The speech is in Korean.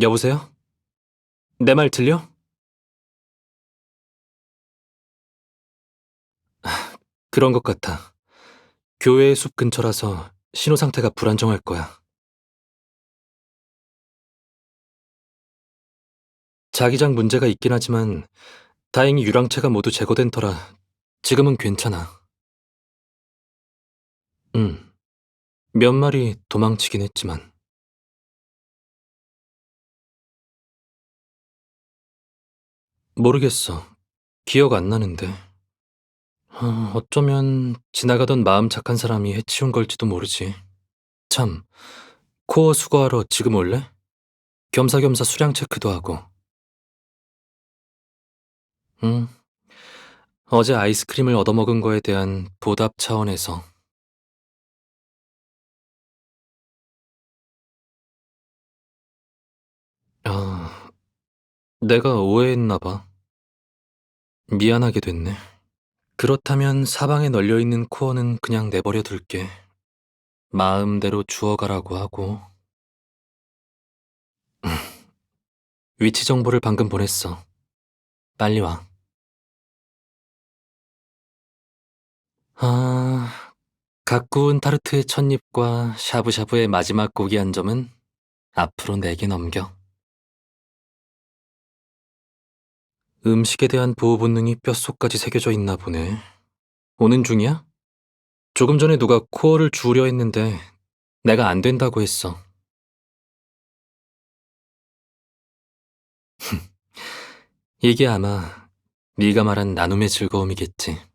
여보세요? 내 말 들려? 그런 것 같아. 교회의 숲 근처라서 신호 상태가 불안정할 거야. 자기장 문제가 있긴 하지만 다행히 유랑체가 모두 제거된 터라 지금은 괜찮아. 응. 몇 마리 도망치긴 했지만. 모르겠어. 기억 안 나는데. 어, 어쩌면 지나가던 마음 착한 사람이 해치운 걸지도 모르지. 참, 코어 수거하러 지금 올래? 겸사겸사 수량 체크도 하고. 응. 어제 아이스크림을 얻어먹은 거에 대한 보답 차원에서. 아, 내가 오해했나 봐. 미안하게 됐네. 그렇다면 사방에 널려있는 코어는 그냥 내버려 둘게. 마음대로 주워가라고 하고. 위치 정보를 방금 보냈어. 빨리 와. 아, 갓 구운 타르트의 첫입과 샤브샤브의 마지막 고기 한 점은 앞으로 내게 넘겨. 음식에 대한 보호 본능이 뼛속까지 새겨져 있나 보네. 오는 중이야? 조금 전에 누가 코어를 주우려 했는데 내가 안 된다고 했어. 이게 아마 네가 말한 나눔의 즐거움이겠지.